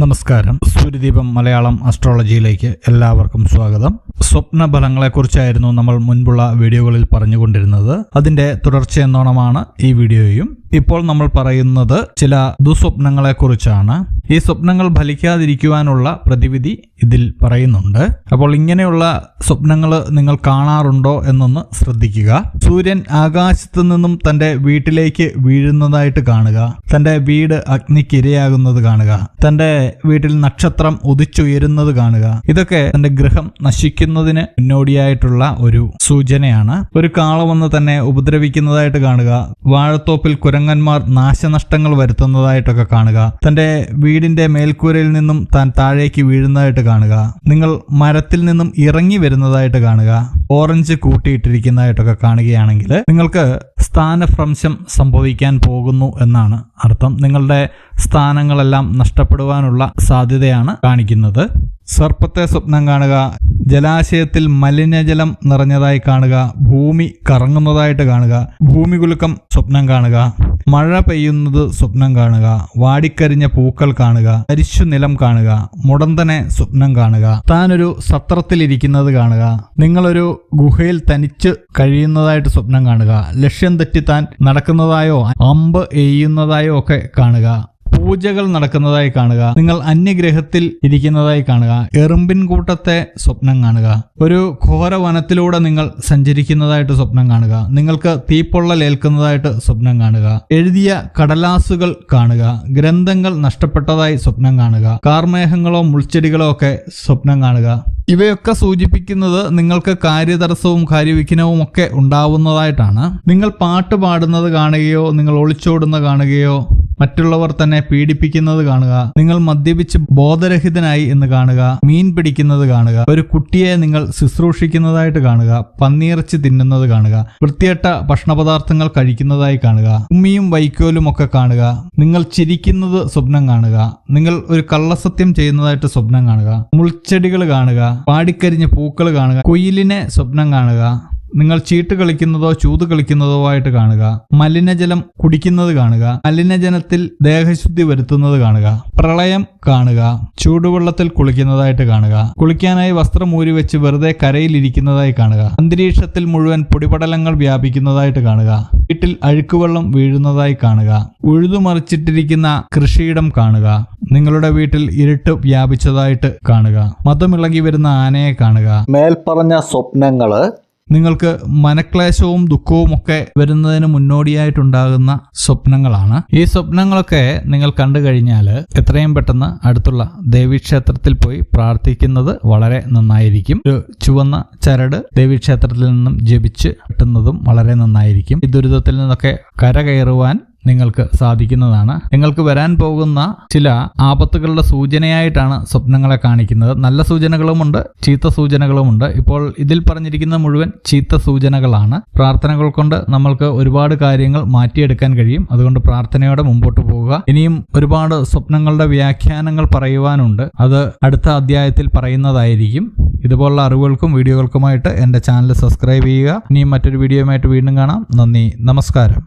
നമസ്കാരം. സൂര്യദീപം മലയാളം അസ്ട്രോളജിയിലേക്ക് എല്ലാവർക്കും സ്വാഗതം. സ്വപ്ന ഫലങ്ങളെക്കുറിച്ചായിരുന്നു നമ്മൾ മുൻപുള്ള വീഡിയോകളിൽ പറഞ്ഞുകൊണ്ടിരുന്നത്. അതിന്റെ തുടർച്ചയെന്നോണമാണ് ഈ വീഡിയോയും. ഇപ്പോൾ നമ്മൾ പറയുന്നത് ചില ദുസ്വപ്നങ്ങളെക്കുറിച്ചാണ്. ഈ സ്വപ്നങ്ങൾ ഫലിക്കാതിരിക്കുവാനുള്ള പ്രതിവിധി ഇതിൽ പറയുന്നുണ്ട്. അപ്പോൾ ഇങ്ങനെയുള്ള സ്വപ്നങ്ങൾ നിങ്ങൾ കാണാറുണ്ടോ എന്നൊന്ന് ശ്രദ്ധിക്കുക. സൂര്യൻ ആകാശത്ത് നിന്നും തന്റെ വീട്ടിലേക്ക് വീഴുന്നതായിട്ട് കാണുക. തന്റെ വീട് അഗ്നിക്ക് ഇരയാകുന്നത് കാണുക. തന്റെ വീട്ടിൽ നക്ഷത്രം ഉദിച്ചുയരുന്നത് കാണുക. ഇതൊക്കെ തന്റെ ഗ്രഹം നശിക്കുന്നതിന് മുന്നോടിയായിട്ടുള്ള ഒരു സൂചനയാണ്. ഒരു കാള വന്ന് തന്നെ ഉപദ്രവിക്കുന്നതായിട്ട് കാണുക. വാഴത്തോപ്പിൽ കുരങ്ങന്മാർ നാശനഷ്ടങ്ങൾ വരുത്തുന്നതായിട്ടൊക്കെ കാണുക. തന്റെ വീടിന്റെ മേൽക്കൂരയിൽ നിന്നും താൻ താഴേക്ക് വീഴുന്നതായിട്ട് കാണുക. നിങ്ങൾ മരത്തിൽ നിന്നും ഇറങ്ങി വരുന്നതായിട്ട് കാണുക. ഓറഞ്ച് കൂട്ടിയിട്ടിരിക്കുന്നതായിട്ടൊക്കെ കാണുകയാണെങ്കിൽ നിങ്ങൾക്ക് സ്ഥാനഭ്രംശം സംഭവിക്കാൻ പോകുന്നു എന്നാണ് അർത്ഥം. നിങ്ങളുടെ സ്ഥാനങ്ങളെല്ലാം നഷ്ടപ്പെടുവാനുള്ള സാധ്യതയാണ് കാണിക്കുന്നത്. സർപ്പത്തെ സ്വപ്നം കാണുക ജലാശയത്തിൽ മലിനജലം നിറഞ്ഞതായി കാണുക ഭൂമി കറങ്ങുന്നതായിട്ട് കാണുക ഭൂമി കുലുക്കം സ്വപ്നം കാണുക മഴ പെയ്യുന്നത് സ്വപ്നം കാണുക വാടിക്കരിഞ്ഞ പൂക്കൾ കാണുക അരിശു നിലം കാണുക മുടന്തനെ സ്വപ്നം കാണുക താനൊരു സത്രത്തിലിരിക്കുന്നത് കാണുക നിങ്ങളൊരു ഗുഹയിൽ തനിച്ച് കഴിയുന്നതായിട്ട് സ്വപ്നം കാണുക ലക്ഷ്യം തെറ്റി താൻ നടക്കുന്നതായോ അമ്പ് എയ്യുന്നതായോ ഒക്കെ കാണുക. പൂജകൾ നടക്കുന്നതായി കാണുക നിങ്ങൾ അന്യഗ്രഹത്തിൽ ഇരിക്കുന്നതായി കാണുക എറുമ്പിൻ കൂട്ടത്തെ സ്വപ്നം കാണുക ഒരു ഘോര വനത്തിലൂടെ നിങ്ങൾ സഞ്ചരിക്കുന്നതായിട്ട് സ്വപ്നം കാണുക നിങ്ങൾക്ക് തീപ്പൊള്ളലേൽക്കുന്നതായിട്ട് സ്വപ്നം കാണുക എഴുതിയ കടലാസുകൾ കാണുക ഗ്രന്ഥങ്ങൾ നഷ്ടപ്പെട്ടതായി സ്വപ്നം കാണുക കാർമേഹങ്ങളോ മുൾച്ചെടികളോ ഒക്കെ സ്വപ്നം കാണുക. ഇവയൊക്കെ സൂചിപ്പിക്കുന്നത് നിങ്ങൾക്ക് കാര്യതടസ്സവും കാര്യവിഘ്നവും ഒക്കെ ഉണ്ടാവുന്നതായിട്ടാണ്. നിങ്ങൾ പാട്ട് പാടുന്നത് കാണുകയോ നിങ്ങൾ ഒളിച്ചോടുന്ന കാണുകയോ മറ്റുള്ളവർ തന്നെ പീഡിപ്പിക്കുന്നത് കാണുക. നിങ്ങൾ മദ്യപിച്ച് ബോധരഹിതനായി എന്ന് കാണുക. മീൻ പിടിക്കുന്നത് കാണുക. ഒരു കുട്ടിയെ നിങ്ങൾ ശുശ്രൂഷിക്കുന്നതായിട്ട് കാണുക. പന്നിയിറച്ചി തിന്നുന്നത് കാണുക. വൃത്തിയട്ട ഭക്ഷണപദാർത്ഥങ്ങൾ കഴിക്കുന്നതായി കാണുക. ഉമ്മിയും വൈക്കോലും ഒക്കെ കാണുക. നിങ്ങൾ ചിരിക്കുന്നത് സ്വപ്നം കാണുക. നിങ്ങൾ ഒരു കള്ളസത്യം ചെയ്യുന്നതായിട്ട് സ്വപ്നം കാണുക. മുൾച്ചെടികൾ കാണുക. പാടിക്കരിഞ്ഞ പൂക്കൾ കാണുക. കുയിലിനെ സ്വപ്നം കാണുക. നിങ്ങൾ ചീട്ട് കളിക്കുന്നതോ ചൂത് കളിക്കുന്നതോ ആയിട്ട് കാണുക. മലിനജലം കുടിക്കുന്നത് കാണുക. മലിനജലത്തിൽ ദേഹശുദ്ധി വരുത്തുന്നത് കാണുക. പ്രളയം കാണുക. ചൂടുവെള്ളത്തിൽ കുളിക്കുന്നതായിട്ട് കാണുക. കുളിക്കാനായി വസ്ത്രം ഊരി വെച്ച് വെറുതെ കരയിലിരിക്കുന്നതായി കാണുക. അന്തരീക്ഷത്തിൽ മുഴുവൻ പൊടിപടലങ്ങൾ വ്യാപിക്കുന്നതായിട്ട് കാണുക. വീട്ടിൽ അഴുക്കുവെള്ളം വീഴുന്നതായി കാണുക. ഉഴുതുമറിച്ചിട്ടിരിക്കുന്ന കൃഷിയിടം കാണുക. നിങ്ങളുടെ വീട്ടിൽ ഇരുട്ട് വ്യാപിച്ചതായിട്ട് കാണുക. മതമിളകി വരുന്ന ആനയെ കാണുക. മേൽപ്പറഞ്ഞ സ്വപ്നങ്ങൾ നിങ്ങൾക്ക് മനക്ലേശവും ദുഃഖവും ഒക്കെ വരുന്നതിന് മുന്നോടിയായിട്ടുണ്ടാകുന്ന സ്വപ്നങ്ങളാണ്. ഈ സ്വപ്നങ്ങളൊക്കെ നിങ്ങൾ കണ്ടു കഴിഞ്ഞാൽ എത്രയും പെട്ടെന്ന് അടുത്തുള്ള ദേവീക്ഷേത്രത്തിൽ പോയി പ്രാർത്ഥിക്കുന്നത് വളരെ നന്നായിരിക്കും. ഒരു ചുവന്ന ചരട് ദേവീക്ഷേത്രത്തിൽ നിന്നും ജപിച്ച് കിട്ടുന്നതും വളരെ നന്നായിരിക്കും. ഈ ദുരിതത്തിൽ നിന്നൊക്കെ കരകയറുവാൻ നിങ്ങൾക്ക് സാധിക്കുന്നതാണ്. നിങ്ങൾക്ക് വരാൻ പോകുന്ന ചില ആപത്തുകളുടെ സൂചനയായിട്ടാണ് സ്വപ്നങ്ങളെ കാണിക്കുന്നത്. നല്ല സൂചനകളുമുണ്ട് ചീത്ത സൂചനകളുമുണ്ട്. ഇപ്പോൾ ഇതിൽ പറഞ്ഞിരിക്കുന്ന മുഴുവൻ ചീത്ത സൂചനകളാണ്. പ്രാർത്ഥനകൾ കൊണ്ട് നമ്മൾക്ക് ഒരുപാട് കാര്യങ്ങൾ മാറ്റിയെടുക്കാൻ കഴിയും. അതുകൊണ്ട് പ്രാർത്ഥനയോടെ മുമ്പോട്ട് പോവുക. ഇനിയും ഒരുപാട് സ്വപ്നങ്ങളുടെ വ്യാഖ്യാനങ്ങൾ പറയുവാനുണ്ട്. അത് അടുത്ത അധ്യായത്തിൽ പറയുന്നതായിരിക്കും. ഇതുപോലുള്ള അറിവുകൾക്കും വീഡിയോകൾക്കുമായിട്ട് എന്റെ ചാനൽ സബ്സ്ക്രൈബ് ചെയ്യുക. ഇനിയും മറ്റൊരു വീഡിയോയുമായിട്ട് വീണ്ടും കാണാം. നന്ദി. നമസ്കാരം.